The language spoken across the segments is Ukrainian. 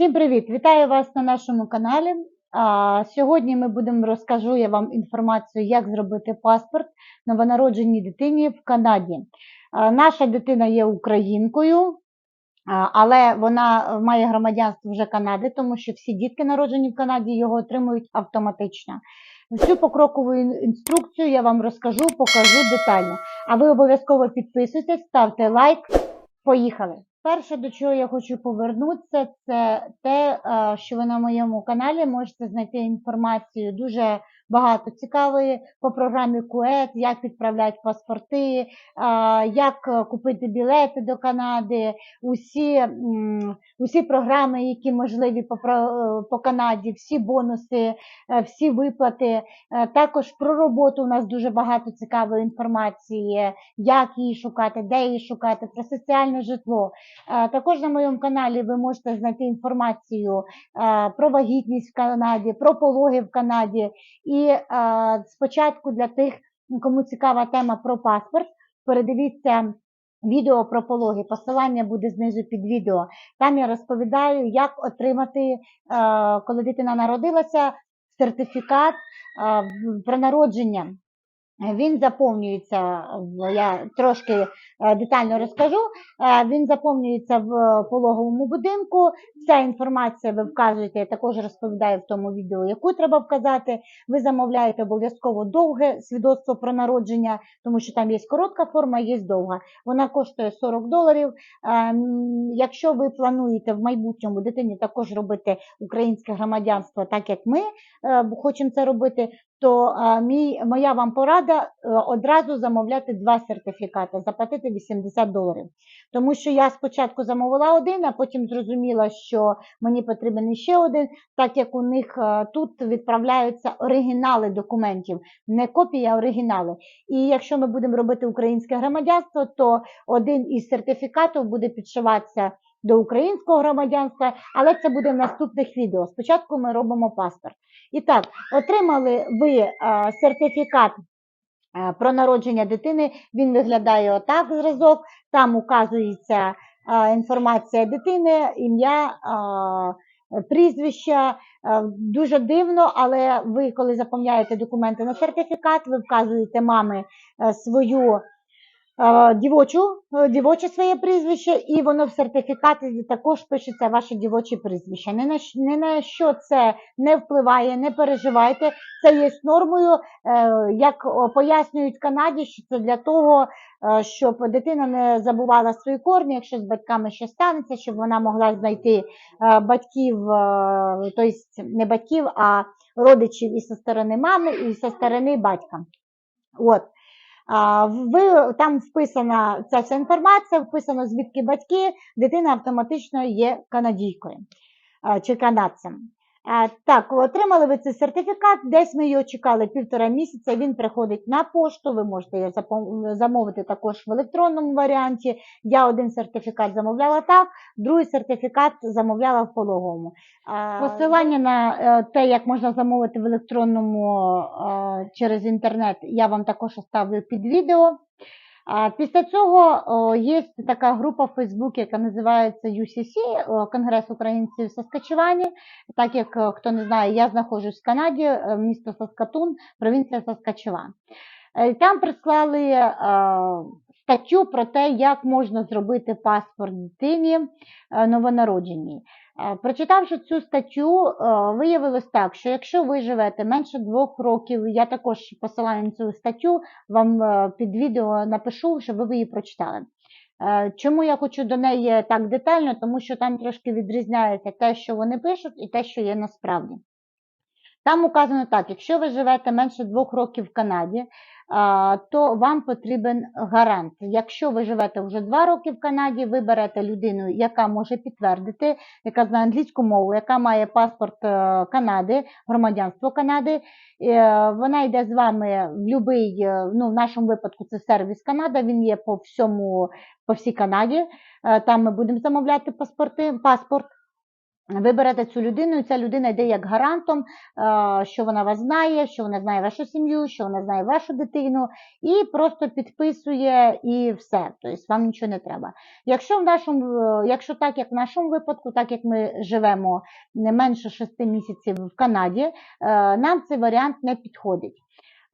Всім привіт! Вітаю вас на нашому каналі. А, сьогодні ми будемо розкажу я вам інформацію, як зробити паспорт новонародженій дитині в Канаді. А, наша дитина є українкою, але вона має громадянство вже Канади, тому що всі дітки, народжені в Канаді, його отримують автоматично. Всю покрокову інструкцію я вам розкажу, покажу детально. А ви обов'язково підписуйтесь, ставте лайк. Поїхали! Перше, до чого я хочу повернутися, це те, е, що ви на моєму каналі можете знайти інформацію дуже багато цікавої по програмі КУЕТ, як відправляти паспорти, як е, купити білети до Канади, усі, усі програми, які можливі по, е, по Канаді, всі бонуси, е, всі виплати. Також про роботу у нас дуже багато цікавої інформації, як її шукати, де її шукати, про соціальне житло. Також на моєму каналі ви можете знайти інформацію про вагітність в Канаді, про пологи в Канаді. І е, спочатку для тих, кому цікава тема про паспорт, передивіться. Відео про пологи, посилання буде знизу під відео. Там я розповідаю, як отримати, е, коли дитина народилася, сертифікат е, про народження. Е, Він заповнюється, я трошки е, детально розкажу. Е, Він заповнюється в пологовому будинку. Вся інформація ви вказуєте, я також розповідаю в тому відео, яку треба вказати. Ви замовляєте обов'язково довге свідоцтво про народження, тому що там є коротка форма, є довга. Вона коштує 40 доларів. Е, Якщо ви плануєте в майбутньому дитині також робити українське громадянство, так як ми е, хочемо це робити, то мій, моя вам порада е, одразу замовляти два сертифікати, заплатити 80 доларів. Тому що я спочатку замовила один, а потім зрозуміла, що мені потрібен ще один, так як у них е, тут відправляються оригінали документів, не копії, а оригінали. І якщо ми будемо робити українське громадянство, то один із сертифікатів буде підшиватися до українського громадянства, але це буде в наступних відео. Спочатку ми робимо паспорт. І так, отримали ви е, сертифікат е, про народження дитини. Він виглядає отак зразок. Там указується е, інформація дитини, ім'я, прізвище. Дуже дивно, але ви, коли заповняєте документи на сертифікат, ви вказуєте мами е, свою дівочу, е, дівоче своє прізвище, і воно в сертифікаті також пишеться ваше дівоче прізвище. Ні на, ні на що це не впливає, не переживайте. Це є нормою, е, як пояснюють в Канаді, що це для того, е, щоб дитина не забувала свої корні, якщо з батьками щось станеться, щоб вона могла знайти е, батьків, е, тобто не батьків, а родичів і зі сторони мами, і зі сторони батька. От. Ви там вписана ця вся інформація, вписано звідки батьки, дитина автоматично є канадійкою чи канадцем. Так, отримали ви цей сертифікат, десь ми його чекали півтора місяця, він приходить на пошту, ви можете його замовити також в електронному варіанті. Я один сертифікат замовляла так, другий сертифікат замовляла в пологовому. Посилання на е, те, як можна замовити в електронному е, через інтернет, я вам також оставлю під відео. А Після цього є така група в Фейсбуці, яка називається UCC, Конгрес українців в Саскачевані. Так як хто не знає, я знаходжусь в Канаді, е, місто Саскатун, провінція Саскачеван. Е, Там прислали е, статтю про те, як можна зробити паспорт дитині новонародженій. Е, Прочитавши цю статтю, е, виявилось так, що якщо ви живете менше двох років, я також посилаю на цю статтю, вам е, під відео напишу, щоб ви її прочитали. Чому я хочу до неї так детально? Тому що там трошки відрізняється те, що вони пишуть, і те, що є насправді. Там указано так: якщо ви живете менше двох років в Канаді, то вам потрібен гарант. Якщо ви живете вже два роки в Канаді, ви берете людину, яка може підтвердити, яка знає англійську мову, яка має паспорт е, Канади, громадянство Канади. Е, Вона йде з вами в будь-який, ну в нашому випадку це сервіс Канада, він є по всьому, по всій Канаді. Е, Там ми будемо замовляти паспорти, паспорт. Ви берете цю людину, і ця людина йде як гарантом, е, що вона вас знає, що вона знає вашу сім'ю, що вона знає вашу дитину, і просто підписує і все. Тобто вам нічого не треба. Якщо в нашому, е, якщо так, як в нашому випадку, так як ми живемо не менше 6 місяців в Канаді, е, нам цей варіант не підходить.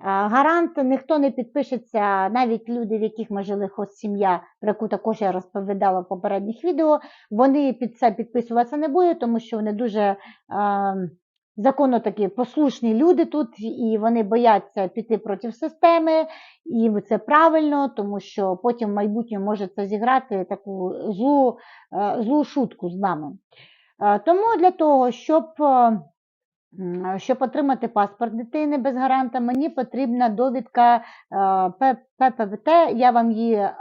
Е, Гарант ніхто не підпишеться, навіть люди, в яких ми жили хост сім'я, про яку також я розповідала в попередніх відео, вони під це підписуватися не будуть, тому що вони дуже е, законно такі послушні люди тут, і вони бояться піти проти системи, і це правильно, тому що потім в майбутньому може це зіграти таку злу, е, злу шутку з нами. Е, Тому для того, щоб е, Щоб отримати паспорт дитини без гаранта, мені потрібна довідка е, ППВТ, я вам її е,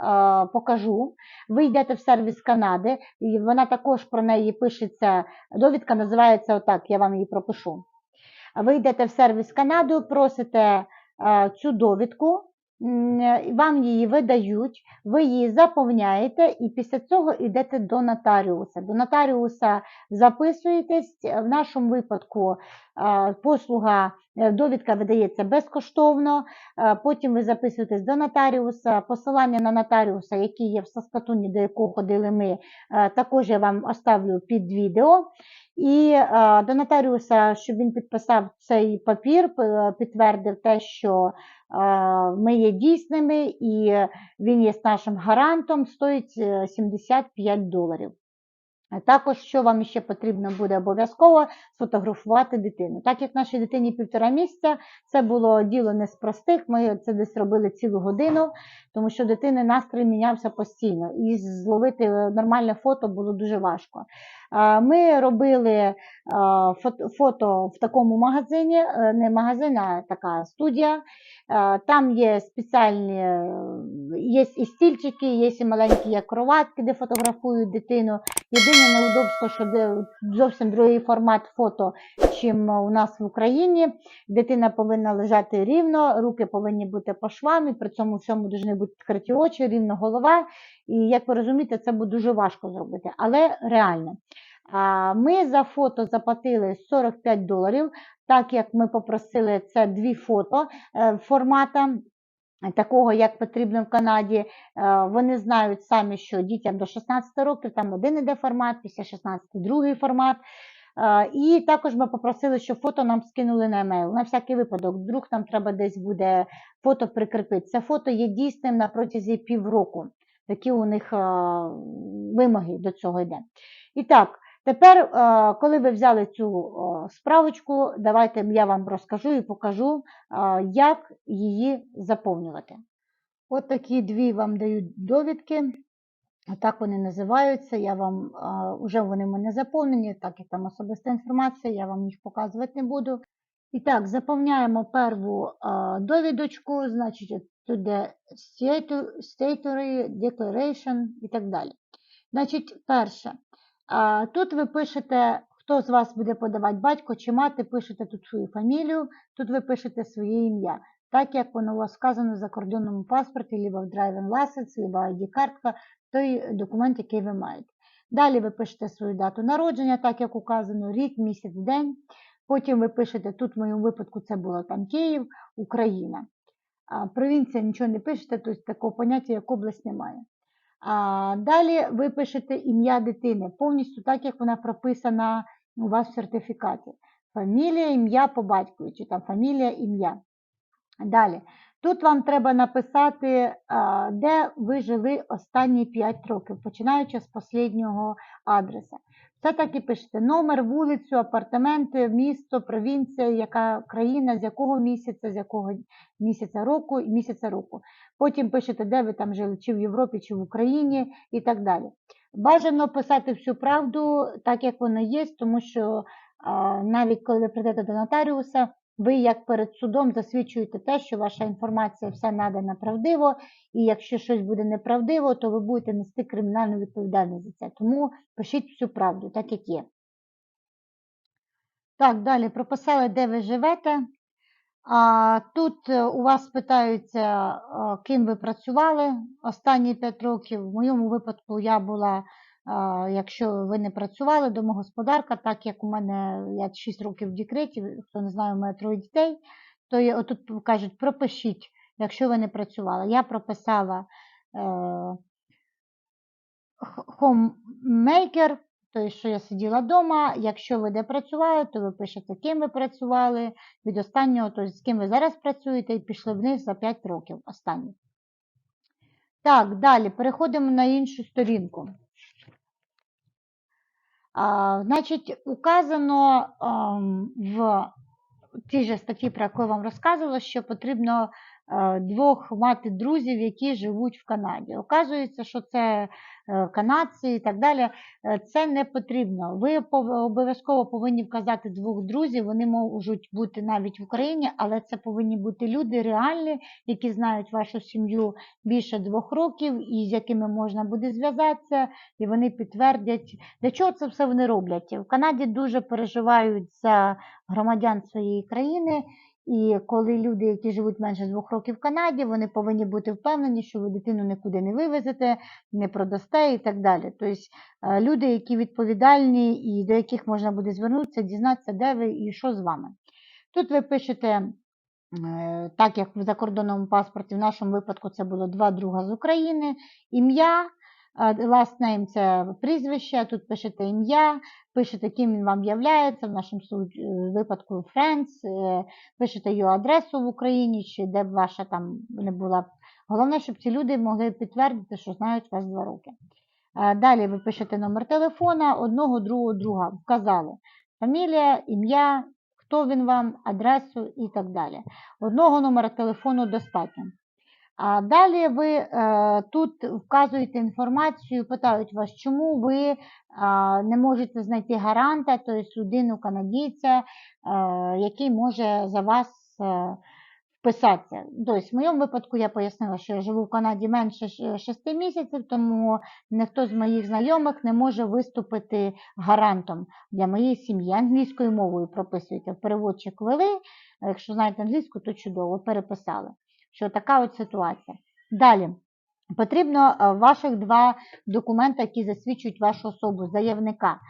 покажу. Ви йдете в сервіс Канади, і вона також про неї пишеться. Довідка називається отак, я вам її пропишу. Ви йдете в сервіс Канади, просите е, цю довідку, вам її видають, ви її заповняєте і після цього йдете до нотаріуса. До нотаріуса записуєтесь. В нашому випадку е, послуга, е, довідка видається безкоштовно. Е, Потім ви записуєтесь до нотаріуса. Посилання на нотаріуса, який є в Саскатуні, до якого ходили ми, е, також я вам оставлю під відео. І е, до нотаріуса, щоб він підписав цей папір, підтвердив те, що е, ми є дійсними і він є нашим гарантом, стоїть е, 75 доларів. А Також, що вам ще потрібно буде обов'язково, сфотографувати дитину. Так як нашій дитині півтора місяця, це було діло не з простих, ми це десь робили цілу годину, тому що дитини настрій мінявся постійно. І зловити нормальне фото було дуже важко. Ми робили фото, фото в такому магазині, е, не магазин, а така студія. Е, Там є спеціальні, е, є і стільчики, є і маленькі є кроватки, де фотографують дитину. Єдине неудобство, що зовсім другий формат фото, чим у нас в Україні. Дитина повинна лежати рівно, руки повинні бути по швам, і при цьому всьому повинні бути відкриті очі, рівно голова. І як ви розумієте, це буде дуже важко зробити, але реально. Ми за фото заплатили 45 доларів, так як ми попросили це дві фото е, формата. Такого, як потрібно в Канаді, Е, вони знають самі, що дітям до 16 років там один іде формат, після 16 другий формат. Е, І також ми попросили, щоб фото нам скинули на емейл. На всякий випадок, вдруг нам треба десь буде фото прикріпити. Це фото є дійсним на протязі півроку. Такі у них е, вимоги до цього йде. І так, тепер, е, коли ви взяли цю е, справочку, давайте я вам розкажу і покажу, як її заповнювати. От такі дві вам дають довідки. Так вони називаються. Я вам вже вони в мене заповнені, так як там особиста інформація, я вам їх показувати не буду. І так, заповняємо перву довідочку, значить, де statu- statutory, declaration і так далі. Значить, перше, тут ви пишете, хто з вас буде подавати батько чи мати, пишете тут свою фамілію, тут ви пишете своє ім'я. Так як воно у вас вказано в закордонному паспорті, либо в driving license, либо ID-картка, той документ, який ви маєте. Далі ви пишете свою дату народження, так як указано, рік, місяць, день. Потім ви пишете, тут в моєму випадку це було там Київ, Україна. Провінція нічого не пишете, тобто такого поняття, як область немає. А далі ви пишете ім'я дитини, повністю так, як вона прописана у вас в сертифікаті. Фамілія, ім'я по батькові, чи там фамілія, ім'я. Далі. Тут вам треба написати, де ви жили останні 5 років, починаючи з останнього адреса. Це так і пишете: номер, вулицю, апартаменти, місто, провінція, яка країна, з якого місяця, з якого місяця року і місяця року. Потім пишете, де ви там жили, чи в Європі, чи в Україні і так далі. Бажано писати всю правду, так як вона є, тому що навіть коли ви прийдете до нотаріуса, ви як перед судом засвідчуєте те, що ваша інформація вся надана правдиво, і якщо щось буде неправдиво, то ви будете нести кримінальну відповідальність за це. Тому пишіть всю правду, так як є. Так, далі прописали, де ви живете. А, тут е, у вас питаються, ким ви працювали останні 5 років. В моєму випадку я була якщо ви не працювали, домогосподарка, так як у мене я 6 років в декреті, хто не знає, у мене троє дітей, то є, отут кажуть, пропишіть, якщо ви не працювали. Я прописала е, homemaker, тобто, що я сиділа вдома. Якщо ви де працювали, то ви пишете, ким ви працювали від останнього, тобто з ким ви зараз працюєте, і пішли вниз за 5 років останніх. Так, далі переходимо на іншу сторінку. Значить, указано в тій же статті, про яку я вам розказувала, що потрібно двох мати друзів, які живуть в Канаді. Оказується, що це е, канадці і так далі. Е, Це не потрібно. Ви обов'язково повинні вказати двох друзів. Вони можуть бути навіть в Україні, але це повинні бути люди реальні, які знають вашу сім'ю більше двох років і з якими можна буде зв'язатися, і вони підтвердять, для чого це все вони роблять. В Канаді дуже переживають за громадян своєї країни. І коли люди, які живуть менше двох років в Канаді, вони повинні бути впевнені, що ви дитину нікуди не вивезете, не продасте і так далі. Тобто е, люди, які відповідальні і до яких можна буде звернутися, дізнатися, де ви і що з вами. Тут ви пишете, е, так як в закордонному паспорті, в нашому випадку це було два друга з України, ім'я, last name – це прізвище, тут пишете ім'я, пишете, ким він вам являється, в нашому е, випадку friends, е, пишете його адресу в Україні, чи де б ваша там не була. Головне, щоб ці люди могли підтвердити, що знають вас два роки. Далі ви пишете номер телефона, одного, другого, друга, вказали. Фамілія, ім'я, хто він вам, адресу і так далі. Одного номера телефону достатньо. А далі ви е, тут вказуєте інформацію, питають вас, чому ви а, не можете знайти гаранта, тобто людину канадійця, е, який може за вас е, вписатися. Тобто, в моєму випадку я пояснила, що я живу в Канаді менше 6 місяців, тому ніхто з моїх знайомих не може виступити гарантом для моєї сім'ї. Англійською мовою прописуєте. Переводчик ввели, а якщо знаєте англійську, то чудово, переписали. Що така от ситуація. Далі. Потрібно е, ваших два документи, які засвідчують вашу особу, заявника.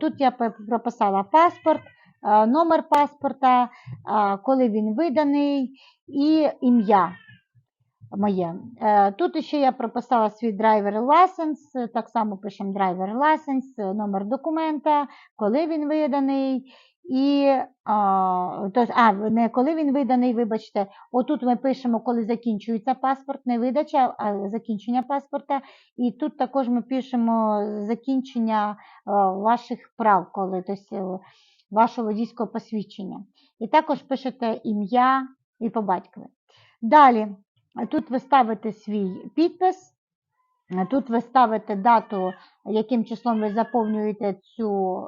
Тут я прописала паспорт, е, номер паспорта, е, коли він виданий, і ім'я моє. Тут ще я прописала свій драйвер е, так само пишемо драйвер е, номер документа, коли він виданий. І а, то, а, не коли він виданий, вибачте, отут ми пишемо, коли закінчується паспорт, не видача, а закінчення паспорта. І тут також ми пишемо закінчення ваших прав, коли тобто, вашого водійського посвідчення. І також пишете ім'я і по батькові. Далі, тут ви ставите свій підпис. Тут ви ставите дату, яким числом ви заповнюєте цю е,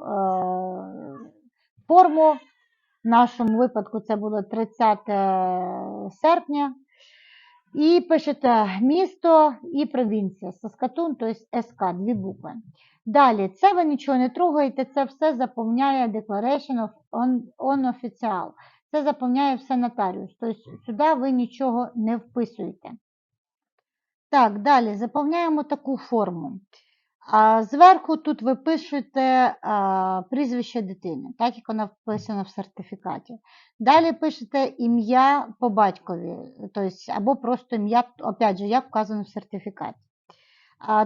форму. В нашому випадку це було 30 серпня. І пишете місто і провінція. Саскатун, тобто СК, дві букви. Далі, це ви нічого не трогаєте, це все заповняє Declaration of on, on Official. Це заповняє все нотаріус. Тобто сюди ви нічого не вписуєте. Так, далі заповняємо таку форму. Зверху тут ви пишете прізвище дитини, так як вона вписана в сертифікаті. Далі пишете ім'я по батькові, тобто, або просто ім'я, опять же, як вказано в сертифікаті.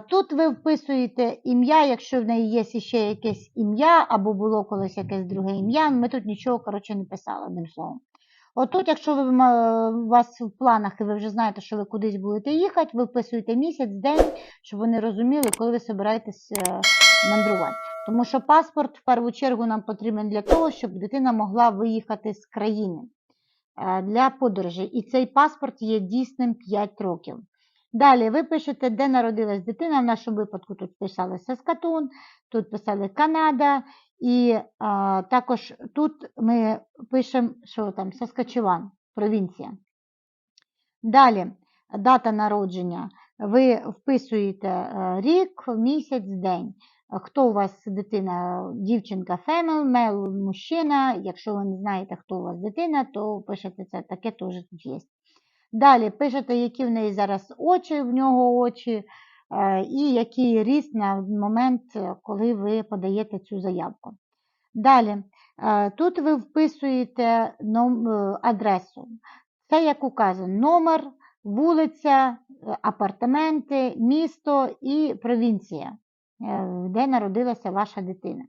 Тут ви вписуєте ім'я, якщо в неї є ще якесь ім'я, або було колись якесь друге ім'я. Ми тут нічого коротше, не писали, одним словом. Отут, якщо ви, у вас в планах і ви вже знаєте, що ви кудись будете їхати, ви вписуєте місяць, день, щоб вони розуміли, коли ви збираєтесь е, мандрувати. Тому що паспорт в першу чергу нам потрібен для того, щоб дитина могла виїхати з країни е, для подорожі. І цей паспорт є дійсним 5 років. Далі ви пишете, де народилась дитина. В нашому випадку тут писали Саскатун, тут писали Канада, і а, також тут ми пишемо, що там Саскачеван, провінція. Далі дата народження. Ви вписуєте е, рік, місяць, день. Хто у вас дитина, дівчинка, фемел, мел, мужчина. Якщо ви не знаєте, хто у вас дитина, то пишете це, таке теж є. Далі пишете, які в неї зараз очі, в нього очі, е, і який ріст на момент, е, коли ви подаєте цю заявку. Далі, е, тут ви вписуєте адресу. Це як указано, номер, вулиця, апартаменти, місто і провінція, де народилася ваша дитина.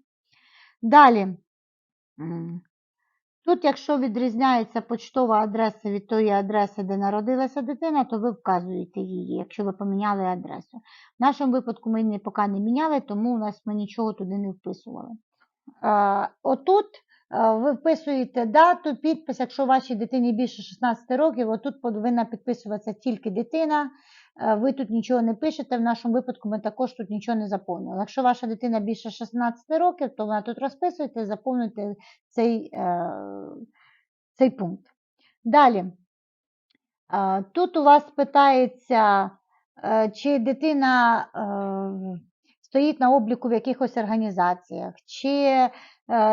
Далі, тут, якщо відрізняється почтова адреса від тої адреси, де народилася дитина, то ви вказуєте її, якщо ви поміняли адресу. В нашому випадку ми її поки не міняли, тому у нас ми нічого туди не вписували. Е, Отут е, ви вписуєте дату, підпис, якщо вашій дитині більше 16 років, отут повинна підписуватися тільки дитина. Е, Ви тут нічого не пишете, в нашому випадку ми також тут нічого не заповнювали. Якщо ваша дитина більше 16 років, то вона тут розписуєте заповнюєте цей, е, цей пункт. Далі. Е, Тут у вас питається, чи дитина стоїть на обліку в якихось організаціях, чи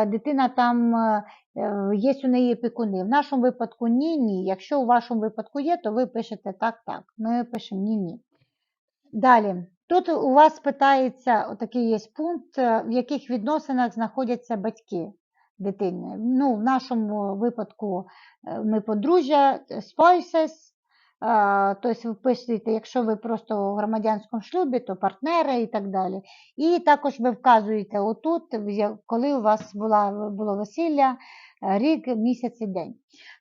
дитина там є у неї опікуни. В нашому випадку ні, ні. Якщо у вашому випадку є, то ви пишете так, так. Ми пишемо ні, ні. Далі. Тут у вас питається, отакий є пункт, е, в яких відносинах знаходяться батьки дитини. Ну, в нашому випадку е, ми подружжя, е, spouses, е, тобто ви вписуєте, якщо ви просто у громадянському шлюбі, то партнери і так далі. І також ви вказуєте отут, коли у вас була, було весілля, е, рік, місяць і день.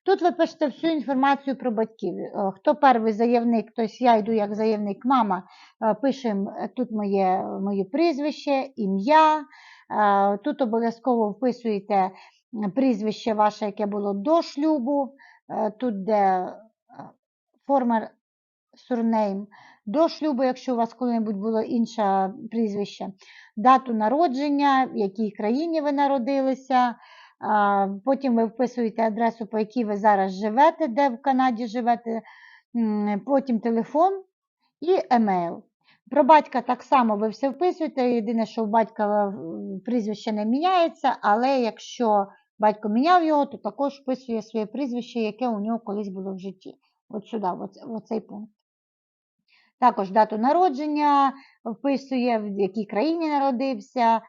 Тут ви пишете всю інформацію про батьків. Е, Хто перший заявник, тобто я йду як заявник, мама, е, пишемо тут моє, моє прізвище, ім'я. Тут обов'язково вписуєте прізвище ваше, яке було до шлюбу. Тут де форма сурнейм до шлюбу, якщо у вас коли-небудь було інше прізвище, дату народження, в якій країні ви народилися. Потім ви вписуєте адресу, по якій ви зараз живете, де в Канаді живете, потім телефон і емейл. Про батька так само ви все вписуєте. Єдине, що у батька е, прізвище не міняється, але якщо батько міняв його, то також вписує своє прізвище, яке у нього колись було в житті. От сюди, в оцей пункт. Також дату народження вписує, в якій країні народився, е,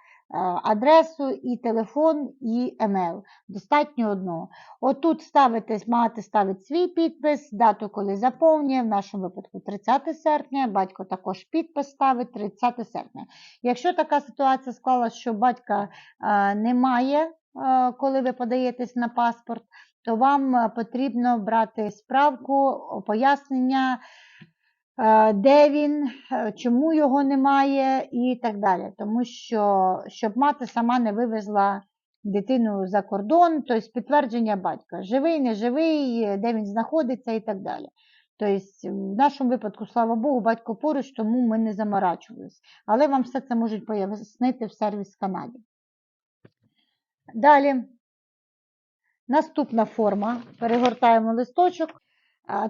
адресу і телефон, і емейл. Достатньо одного. Отут ставите, мати ставить свій підпис, дату, коли заповнює, в нашому випадку 30 серпня, батько також підпис ставить 30 серпня. Якщо така ситуація склалася, що батька е, немає, е, коли ви подаєтесь на паспорт, то вам е, потрібно брати справку, пояснення, е, де він, е, чому його немає і так далі. Тому що, щоб мати сама не вивезла дитину за кордон, тобто підтвердження батька, живий, не живий, де він знаходиться і так далі. Тобто, в нашому випадку, слава Богу, батько поруч, тому ми не заморачувалися. Але вам все це можуть пояснити в сервіс Канаді. Далі. Наступна форма. Перегортаємо листочок.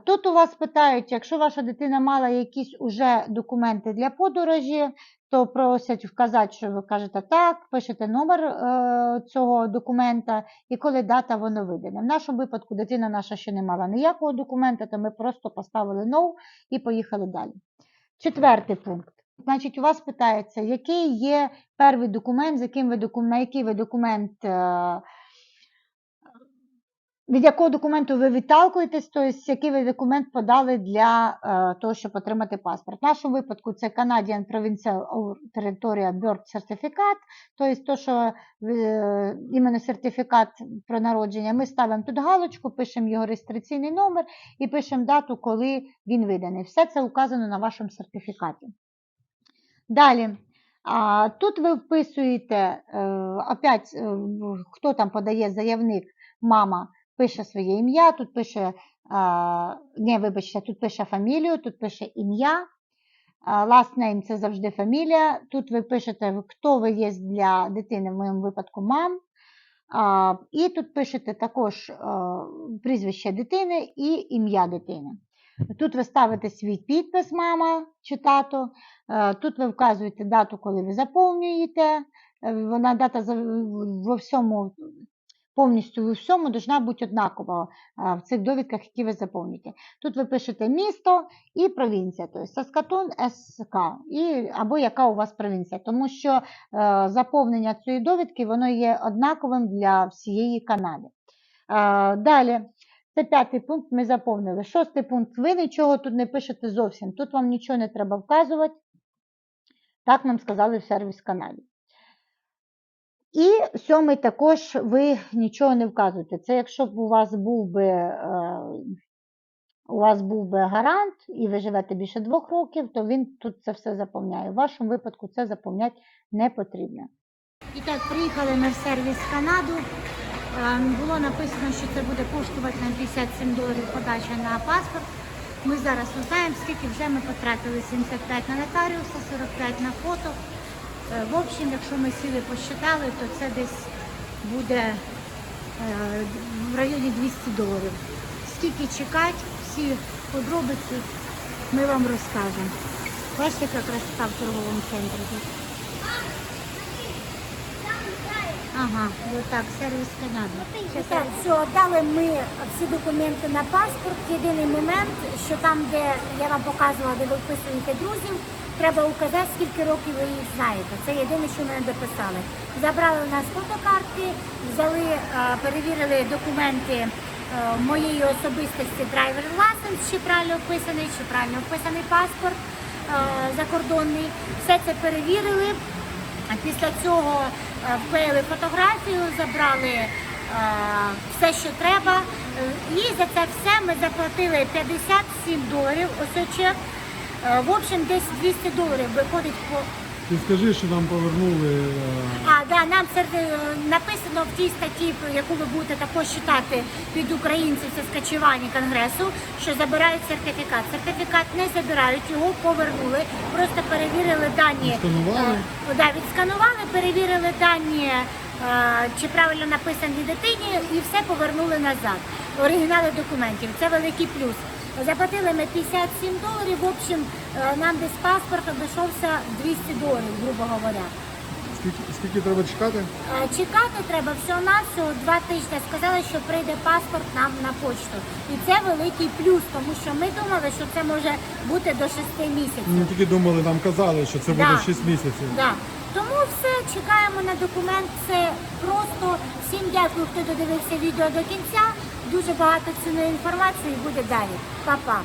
Тут у вас питають, якщо ваша дитина мала якісь уже документи для подорожі, то просять вказати, що ви кажете так, пишете номер е, цього документа і коли дата воно видане. В нашому випадку дитина наша ще не мала ніякого документа, то ми просто поставили no і поїхали далі. Четвертий пункт. Значить, у вас питається, який є перший документ, з яким ви на який ви документ. Від якого документу ви відталкуєтесь, тобто який ви документ подали для е, того, щоб отримати паспорт. В нашому випадку це Canadian Provincial Territorial Birth Certificate, тобто то, що е, іменно сертифікат про народження. Ми ставимо тут галочку, пишемо його реєстраційний номер і пишемо дату, коли він виданий. Все це указано на вашому сертифікаті. Далі. А, Тут ви вписуєте, е, опять, хто там подає заявник, мама пише своє ім'я, тут пише, не, вибачте, тут пише фамілію, тут пише ім'я. а, Last name – це завжди фамілія. Тут ви пишете, хто ви є для дитини, в моєму випадку мам. А, І тут пишете також а, прізвище дитини і ім'я дитини. Тут ви ставите свій підпис, мама чи тато. Е, Тут ви вказуєте дату, коли ви заповнюєте. Е, Вона дата во всьому повністю у всьому должна бути однакова в цих довідках, які ви заповните. Тут ви пишете місто і провінція, тобто Саскатун, СК, і, або яка у вас провінція, тому що е, заповнення цієї довідки воно є однаковим для всієї Канади. Далі, це п'ятий пункт ми заповнили. Шостий пункт. Ви нічого тут не пишете зовсім. Тут вам нічого не треба вказувати. Так нам сказали в сервіс Канаді. І сьомий також ви нічого не вказуєте. Це якщо б у вас був би, е, у вас був би гарант і ви живете більше двох років, то він тут це все заповняє. В вашому випадку це заповняти не потрібно. І так, приїхали ми в сервіс Канаду. Е, Було написано, що це буде коштувати на 57 доларів подача на паспорт. Ми зараз узнаємо, скільки вже ми потратили 75 на нотаріуса, 45 на фото. Е, В общем, якщо ми сіли посчитали, то це десь буде е, в районі 200 доларів. Скільки чекати, всі подробиці ми вам розкажемо. Бачите, яка красота в торговому центрі тут. Ага, вот так, сервіс Канади. Що дали ми всі документи на паспорт. Єдиний момент, що там, де я вам показувала, де ви друзів, треба указати, скільки років ви їх знаєте. Це єдине, що ми дописали. Забрали у нас фотокартки, взяли, е, перевірили документи е, моєї особистості драйвер лайсенс, чи правильно вписаний, чи правильно вписаний паспорт е, закордонний. Все це перевірили. Після цього вклеїли фотографію, забрали все, що треба. І за це все ми заплатили 57 доларів. Ось. Е, В общем, десь 200 доларів виходить по. Ти скажи, що нам повернули. е, А, да, нам це е, написано в тій статті, яку ви будете також читати під українців, це скачування конгресу, що забирають сертифікат. Сертифікат не забирають, його повернули, просто перевірили дані. Відсканували? Е, да, відсканували, перевірили дані, е, чи правильно написані дитині, і все повернули назад. Оригінали документів. Це великий плюс. Заплатили ми 57 доларів. В общем, е, нам десь паспорт обійшовся 200 доларів, грубо говоря. Скільки, скільки треба чекати? Е, Чекати треба всього-навсього два тижні. Сказали, що прийде паспорт нам на почту. І це великий плюс, тому що ми думали, що це може бути до 6 місяців. Ми тільки думали, нам казали, що це буде Да. 6 місяців. Да. Тому все, чекаємо на документ. Це просто всім дякую, хто додивився відео до кінця. Дуже багато цінної інформації буде далі. Па-па!